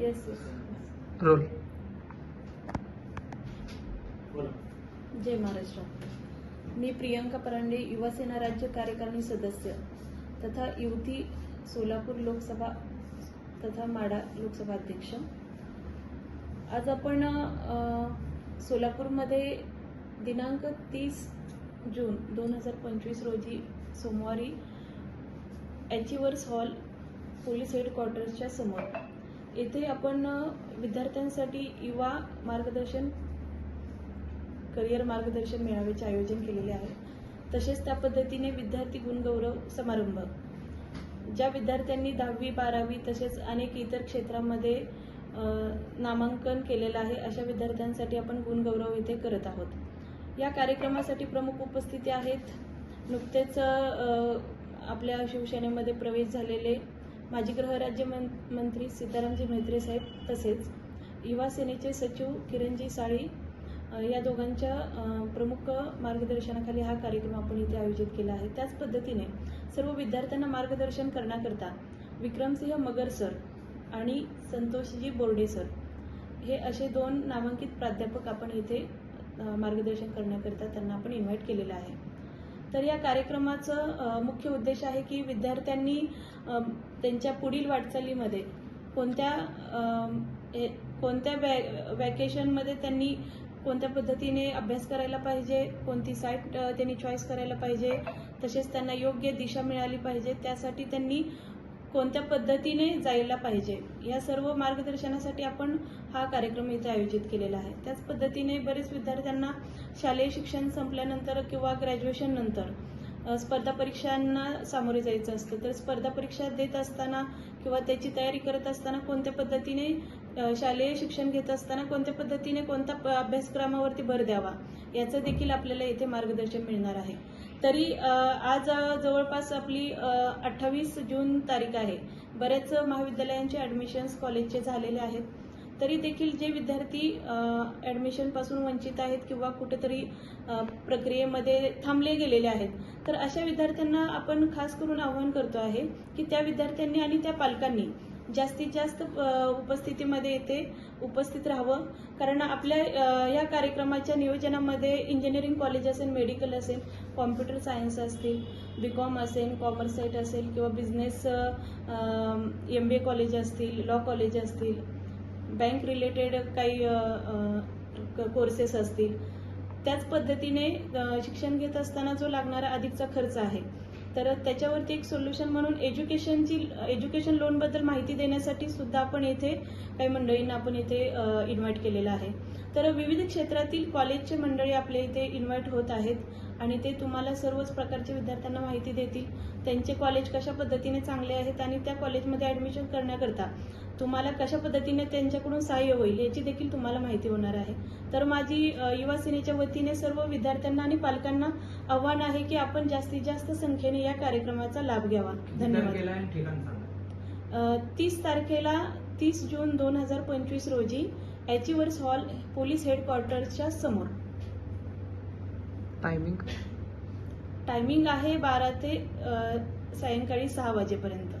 Yes role बोला जय महाराष्ट्र. मी प्रियंका परांडे युवासेना राज्य कार्यकारिणी सदस्य तथा युवती सोलापूर लोकसभा तथा माडा लोकसभा अध्यक्ष. आज आपण सोलापूरमध्ये दिनांक तीस जून दोन हजार पंचवीस रोजी सोमवारी एचिवर्स हॉल पोलीस हेडक्वार्टर्सच्या समोर. येथे आपण विद्यार्थ्यांसाठी युवा मार्गदर्शन करिअर मार्गदर्शन मेळाव्याचे आयोजन केलेले आहे. तसेच त्या पद्धतीने विद्यार्थी गुणगौरव समारंभ. ज्या विद्यार्थ्यांनी दहावी बारावी तसेच अनेक इतर क्षेत्रामध्ये नामांकन केलेलं आहे अशा विद्यार्थ्यांसाठी आपण गुणगौरव इथे करत आहोत. या कार्यक्रमासाठी प्रमुख उपस्थिती आहेत नुकतेच आपल्या शिवसेनेमध्ये प्रवेश झालेले माजी गृहराज्य मं मंत्री सीतारामजी म्हेत्रे साहेब तसेच युवा सेनेचे सचिव किरणजी साळी या दोघांच्या प्रमुख मार्गदर्शनाखाली हा कार्यक्रम आपण इथे आयोजित केला आहे. त्याच पद्धतीने सर्व विद्यार्थ्यांना मार्गदर्शन करण्याकरता विक्रमसिंह मगर सर आणि संतोषजी बोर्डे सर हे असे दोन नामांकित प्राध्यापक आपण इथे मार्गदर्शन करण्याकरिता त्यांना आपण इन्व्हाइट केलेलं आहे. तर या कार्यक्रमाचं मुख्य उद्देश आहे की विद्यार्थ्यांनी त्यांच्या पुढील वाटचालीमध्ये कोणत्या हे- कोणत्या वॅ वॅकेशनमध्ये त्यांनी कोणत्या पद्धतीने अभ्यास करायला पाहिजे कोणती साईट त्यांनी चॉईस करायला पाहिजे तसेच त्यांना योग्य दिशा मिळाली पाहिजे त्यासाठी त्यांनी कोणत्या पद्धतीने जायला पाहिजे? या सर्व मार्गदर्शनासाठी आपण हा कार्यक्रम इथे आयोजित केलेला आहे. त्याच पद्धतीने बरेच विद्यार्थ्यांना शालेय शिक्षण संपल्यानंतर किंवा ग्रॅज्युएशन नंतर स्पर्धा परीक्षांना सामोरे जायचं असतं. तर स्पर्धा परीक्षा देत असताना किंवा त्याची तयारी करत असताना कोणत्या पद्धतीने शालेय शिक्षण घेत असताना कोणत्या पद्धतीने कोणत्या प- अभ्यासक्रमावरती भर द्यावा? याचं देखील आपल्याला इथे मार्गदर्शन मिळणार आहे. तरी आज जवळपास आपली अठ्ठावीस जून तारीख आहे. बरेच महाविद्यालयांचे ॲडमिशन्स कॉलेजचे झालेले आहेत. तरी देखील जे विद्यार्थी ॲडमिशनपासून वंचित आहेत किंवा कुठेतरी प्रक्रियेमध्ये थांबले गेलेले आहेत तर अशा विद्यार्थ्यांना आपण खास करून आवाहन करतो आहे की त्या विद्यार्थ्यांनी आणि त्या पालकांनी जास्तीत जास्त उपस्थितीमध्ये येथे उपस्थित राहावं. कारण आपल्या या कार्यक्रमाच्या नियोजनामध्ये इंजिनिअरिंग कॉलेज असेल मेडिकल असेल कॉम्प्युटर सायन्स असतील बी कॉम असेल कॉमर्स साईट असेल किंवा business M B A college असतील लॉ कॉलेज असतील बँक रिलेटेड काही कोर्सेस असतील त्याच पद्धतीने शिक्षण घेत असताना जो लागणारा अधिकचा खर्च आहे तर त्याच्यावरती एक सोल्युशन म्हणून एज्युकेशनची एज्युकेशन लोनबद्दल माहिती देण्यासाठी सुद्धा आपण येथे काही मंडळींना आपण इथे इन्व्हाइट केलेलं आहे. तर विविध क्षेत्रातील कॉलेजचे मंडळी आपल्या इथे इन्व्हाइट होत आहेत आणि ते तुम्हाला सर्वच प्रकारच्या विद्यार्थ्यांना माहिती देतील. त्यांचे कॉलेज कशा पद्धतीने चांगले आहेत आणि त्या कॉलेजमध्ये ॲडमिशन करण्याकरता तुम्हाला कशा पद्धतीने त्यांच्याकडून सहाय्य होईल याची देखील तुम्हाला माहिती होणार आहे. तर माझी युवा सेनेच्या वतीने सर्व विद्यार्थ्यांना आणि पालकांना आव्हान आहे की आपण जास्तीत जास्त संख्येने या कार्यक्रमाचा लाभ घ्यावा. धन्यवाद. तीस तारखेला तीस जून दोन हजार पंचवीस रोजी एचिवर्स हॉल पोलीस हेडक्वार्टरच्या समोर. टायमिंग टायमिंग आहे बारा ते सायंकाळी सहा वाजेपर्यंत.